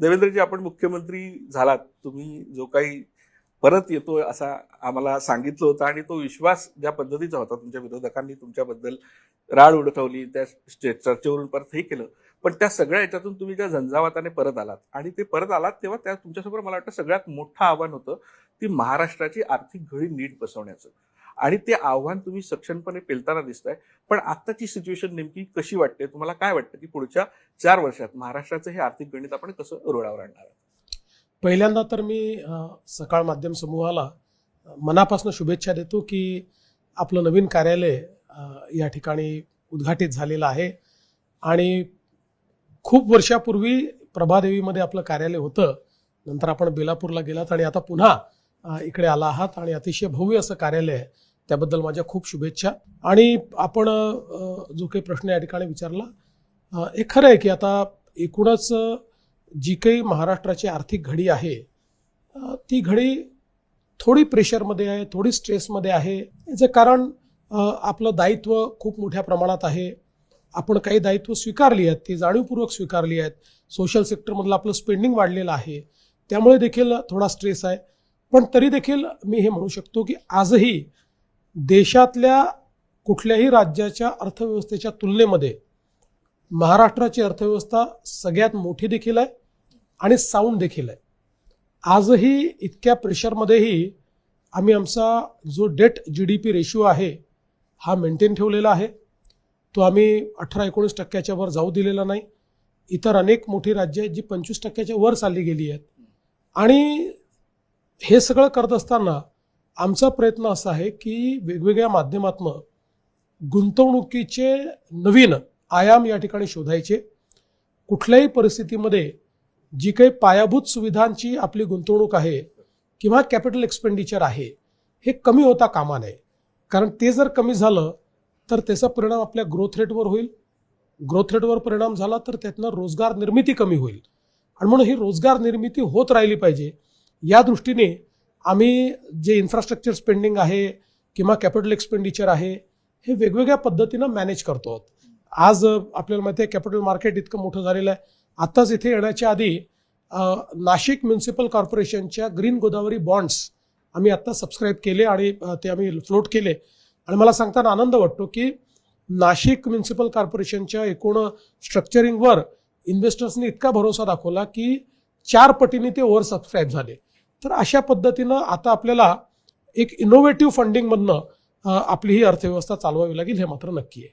देवेंद्रजी आपण मुख्यमंत्री झालात. तुम्ही जो काही परत येतो असा आम्हाला सांगितलं होतं आणि तो विश्वास ज्या पद्धतीचा होता तुमच्या विरोधकांनी तुमच्याबद्दल राळ उडवली त्या स्टे- चर्चेवरून परत हे केलं. पण त्या सगळ्या याच्यातून तुम्ही ज्या झंझावाताने परत आलात आणि ते परत आलात तेव्हा त्या तुमच्यासमोर मला वाटतं सगळ्यात मोठं आव्हान होतं ती महाराष्ट्राची आर्थिक घडी नीट बसवण्याचं. आणि ते आव्हान तुम्ही सक्षमपणे पेलताना आहे पण आत्ताची सिच्युएशन नेमकी कशी वाटते? तुम्हाला काय वाटतं की पुढच्या चार वर्षात महाराष्ट्राचं हे आर्थिक गणित आपण कसं रोडावर आणणार पहिल्यांदा तर मी सकाळ माध्यम समूहाला मनापासून शुभेच्छा देतो की आपलं नवीन कार्यालय या ठिकाणी उद्घाटित झालेलं आहे. आणि खूप वर्षापूर्वी प्रभादेवीमध्ये आपलं कार्यालय होतं. नंतर आपण बेलापूरला गेलात आणि आता पुन्हा इकडे आला आहात आणि अतिशय भव्य असं कार्यालय आहे. त्याबद्दल माझ्या खूप शुभेच्छा. आणि आपण जो काही प्रश्न या ठिकाणी विचारला हे खरं आहे की आता एकूणच जी काही महाराष्ट्राची आर्थिक घडी आहे ती घडी थोडी प्रेशरमध्ये आहे थोडी स्ट्रेसमध्ये आहे. याचं कारण आपलं दायित्व खूप मोठ्या प्रमाणात आहे. आपण काही दायित्व स्वीकारली आहेत ती जाणीवपूर्वक स्वीकारली आहेत. सोशल सेक्टरमधलं आपलं स्पेंडिंग वाढलेलं आहे. त्यामुळे देखील थोडा स्ट्रेस आहे. पण तरी देखील मी हे म्हणू शकतो की आजही देशातल्या कुठल्याही राज्याच्या अर्थव्यवस्थेच्या तुलनेमध्ये महाराष्ट्राची अर्थव्यवस्था सगळ्यात मोठी देखील आहे आणि साऊंड देखील आहे. आजही इतक्या प्रेशरमध्येही आम्ही आमचा जो debt G D P ratio आहे हा मेंटेन ठेवलेला आहे. तो आम्ही अठरा एकोणीस टक्क्याच्या वर जाऊ दिलेला नाही. इतर अनेक मोठी राज्य आहेत जी पंचवीस टक्क्याच्या वर चालली गेली आहेत. आणि हे सगळं करत असताना आमचा प्रयत्न असा आहे की वेगवेगळ्या माध्यमातनं गुंतवणुकीचे नवीन आयाम या ठिकाणी शोधायचे. कुठल्याही परिस्थितीमध्ये जी काही पायाभूत सुविधांची आपली गुंतवणूक आहे किंवा कॅपिटल एक्सपेंडिचर आहे हे कमी होता कामा नये. कारण ते जर कमी झालं तर त्याचा परिणाम आपल्या ग्रोथ रेटवर होईल. ग्रोथ रेटवर परिणाम झाला तर त्यातनं रोजगार निर्मिती कमी होईल. आणि म्हणून ही रोजगार निर्मिती होत राहिली पाहिजे. या दृष्टीने आम्ही जे इन्फ्रास्ट्रक्चर स्पेंडिंग आहे किंवा कॅपिटल एक्सपेंडिचर आहे हे वेगवेगळ्या पद्धतीनं मॅनेज करतो आहोत. आज आपल्याला माहिती आहे कॅपिटल मार्केट इतकं मोठं झालेलं आहे. आत्ताच इथे येण्याच्या आधी नाशिक म्युन्सिपल कॉर्पोरेशनच्या ग्रीन गोदावरी बॉन्ड्स आम्ही आत्ता सबस्क्राईब केले आणि ते आम्ही फ्लोट केले. आणि मला सांगताना आनंद वाटतो की नाशिक म्युन्सिपल कॉर्पोरेशनच्या एकूण स्ट्रक्चरिंगवर इन्व्हेस्टर्सनी इतका भरोसा दाखवला की चार पटीने ते ओव्हर सबस्क्राईब झाले. तर अशा पद्धतीनं आता आपल्याला एक इनोव्हेटिव्ह फंडिंगमधनं आपली ही अर्थव्यवस्था चालवावी लागेल हे मात्र नक्की आहे.